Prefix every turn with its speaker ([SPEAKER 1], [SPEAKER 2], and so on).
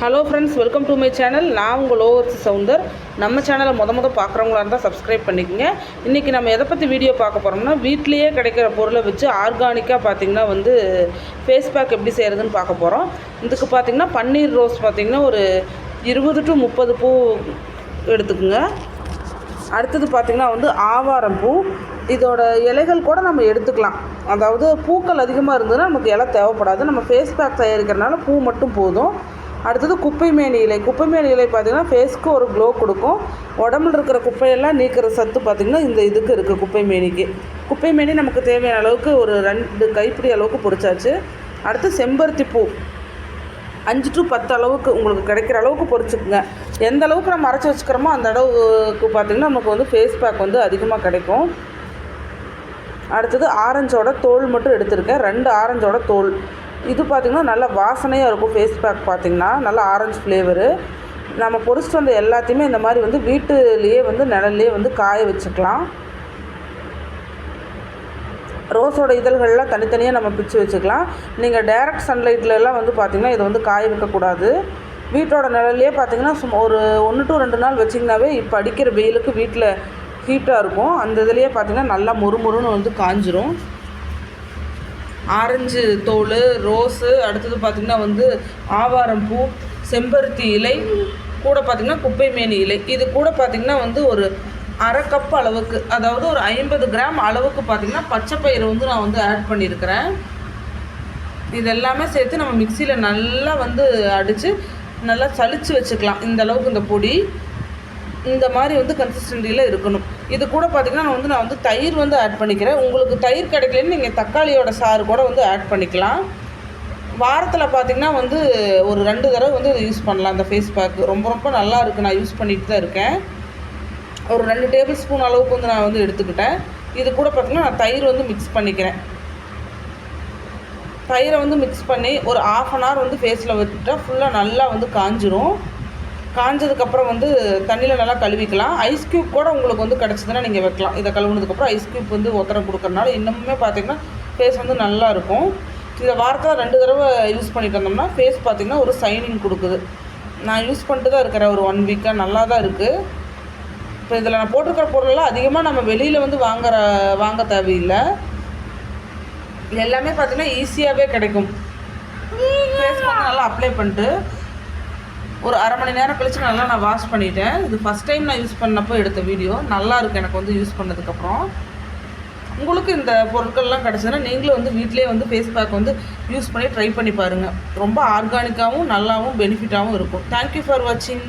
[SPEAKER 1] Hello friends welcome to my channel நான் உங்கள் lovers Soundar நம்ம சேனலை முத முத பார்க்குறவங்களா இருந்தால் சப்ஸ்கிரைப் பண்ணிக்கோங்க. இன்றைக்கி நம்ம எதை பற்றி வீடியோ பார்க்க போகிறோம்னா வீட்லேயே கிடைக்கிற பொருளை வச்சு ஆர்கானிக்காக பார்த்திங்கன்னா வந்து ஃபேஸ் பேக் எப்படி செய்கிறதுன்னு பார்க்க போகிறோம் இதுக்கு பார்த்திங்கன்னா பன்னீர் ரோஸ் பார்த்திங்கன்னா ஒரு இருபது டு முப்பது பூ எடுத்துக்கோங்க. அடுத்தது பார்த்திங்கன்னா வந்து ஆவாரம் பூ. இதோட இலைகள் கூட நம்ம எடுத்துக்கலாம். அதாவது பூக்கள் அதிகமாக இருந்ததுன்னா நமக்கு இலை தேவைப்படாது. நம்ம ஃபேஸ் பேக் தயாரிக்கிறனால பூ மட்டும் போதும். அடுத்தது குப்பைமேனி இலை குப்பைமேனி இலை பார்த்திங்கன்னா ஃபேஸ்க்கு ஒரு க்ளோ கொடுக்கும். உடம்புல இருக்கிற குப்பையெல்லாம் நீக்கிற சத்து பார்த்திங்கன்னா இந்த இதுக்கு இருக்குது குப்பைமேனிக்கு குப்பைமேனி நமக்கு தேவையான அளவுக்கு ஒரு ரெண்டு கைப்பிடி அளவுக்கு பொரிச்சாச்சு. அடுத்து செம்பருத்தி பூ. அஞ்சு டு பத்து அளவுக்கு உங்களுக்கு கிடைக்கிற அளவுக்கு பொறிச்சுக்குங்க எந்த அளவுக்கு நம்ம அரைச்சி வச்சுக்கிறோமோ அந்த அளவுக்கு பார்த்திங்கன்னா நமக்கு வந்து ஃபேஸ் பேக் வந்து அதிகமாக கிடைக்கும். அடுத்தது ஆரஞ்சோட தோல் மட்டும் எடுத்திருக்கேன். ரெண்டு ஆரஞ்சோட தோல். இது பார்த்திங்கன்னா நல்ல வாசனையாக இருக்கும் ஃபேஸ் பேக் பார்த்திங்கன்னா நல்ல ஆரஞ்சு ஃப்ளேவரு நம்ம பொரிச்சிட்டு வந்த எல்லாத்தையுமே இந்த மாதிரி வந்து வீட்டுலேயே வந்து நிழல்லையே வந்து காய வச்சுக்கலாம். ரோஸோட இதழ்கள்லாம் தனித்தனியாக நம்ம பிச்சு வச்சுக்கலாம். நீங்கள் டைரக்ட் சன்லைட்லலாம் வந்து பார்த்திங்கன்னா இதை வந்து காய வைக்கக்கூடாது வீட்டோட நிழல்லையே பார்த்திங்கன்னா சும்மா ஒரு ஒன்று டு ரெண்டு நாள் வச்சிங்கனாவே இப்போ அடிக்கிற வெயிலுக்கு வீட்டில் ஹீட்டாக இருக்கும். அந்த இதுலேயே பார்த்திங்கன்னா நல்லா முறுமுறுன்னு வந்து காஞ்சிரும். ஆரஞ்சு தோல் ரோஸு அடுத்தது பார்த்திங்கன்னா வந்து ஆவாரம் பூ செம்பருத்தி இலை கூட பார்த்திங்கன்னா குப்பைமேனி இலை. இது கூட பார்த்திங்கன்னா வந்து ஒரு அரை கப் அளவுக்கு அதாவது ஒரு ஐம்பது கிராம் அளவுக்கு பார்த்திங்கன்னா பச்சை பயிறு வந்து நான் வந்து ஆட் பண்ணியிருக்கிறேன். இது எல்லாமே சேர்த்து நம்ம மிக்சியில் நல்லா வந்து அடித்து நல்லா சளிச்சு வச்சுக்கலாம். இந்த அளவுக்கு இந்த பொடி. இந்த மாதிரி வந்து கன்சிஸ்டன்டியில் இருக்கணும். இது கூட பார்த்திங்கன்னா நான் வந்து நான் வந்து தயிர் வந்து ஆட் பண்ணிக்கிறேன். உங்களுக்கு தயிர் கிடைக்கலன்னு நீங்கள் தக்காளியோட சாறு கூட வந்து ஆட் பண்ணிக்கலாம். வாரத்தில் பார்த்திங்கன்னா வந்து ஒரு ரெண்டு தடவை வந்து இதை யூஸ் பண்ணலாம். அந்த ஃபேஸ் பேக் ரொம்ப ரொம்ப நல்லா இருக்குது நான் யூஸ் பண்ணிட்டு தான் இருக்கேன். ஒரு ரெண்டு டேபிள் ஸ்பூன் அளவுக்கு வந்து நான் வந்து எடுத்துக்கிட்டேன். இது கூட பார்த்திங்கன்னா நான் தயிர் வந்து மிக்ஸ் பண்ணிக்கிறேன். தயிரை வந்து மிக்ஸ் பண்ணி ஒரு ஆஃப் அன் ஹவர் வந்து ஃபேஸில் வச்சுட்டா ஃபுல்லாக நல்லா வந்து காஞ்சிரும். காஞ்சதுக்கப்புறம் வந்து தண்ணியில் நல்லா கழுவிக்கலாம். ஐஸ் க்யூப் கூட உங்களுக்கு வந்து கிடச்சிதுன்னா நீங்கள் வைக்கலாம். இதை கழுவுனதுக்கப்புறம் ஐஸ் க்யூப் வந்து ஒத்தரம் கொடுக்கறனால இன்னமுமே பார்த்தீங்கன்னா ஃபேஸ் வந்து நல்லா இருக்கும். இந்த வாரத்தில் ரெண்டு தடவை யூஸ் பண்ணிட்டு வந்தோம்னா ஃபேஸ் பார்த்திங்கன்னா ஒரு சைனிங் கொடுக்குது. நான் யூஸ் பண்ணிட்டு தான் இருக்கிறேன் ஒரு ஒன் வீக்காக நல்லா தான் இருக்குது இப்போ இதில் நான் போட்டிருக்கிற பொருளெல்லாம் அதிகமாக நம்ம வெளியில் வந்து வாங்குற வாங்க தேவையில்லை. எல்லாமே பார்த்திங்கன்னா ஈஸியாகவே கிடைக்கும். ஃபேஸ் நல்லா அப்ளை பண்ணிட்டு ஒரு அரை மணி நேரம் கழிச்சு நல்லா நான் வாஷ் பண்ணிட்டேன். இது ஃபஸ்ட் டைம் நான் யூஸ் பண்ணப்போ எடுத்த வீடியோ நல்லா இருக்குது எனக்கு வந்து யூஸ் பண்ணதுக்கப்புறம். உங்களுக்கு இந்த பொருட்கள்லாம் கிடச்சதுன்னா நீங்களும் வந்து வீட்டிலே வந்து ஃபேஸ் பேக் வந்து யூஸ் பண்ணி ட்ரை பண்ணி பாருங்கள் ரொம்ப ஆர்கானிக்காகவும் நல்லாவும் பெனிஃபிட்டாகவும் இருக்கும். தேங்க்யூ ஃபார் வாட்சிங்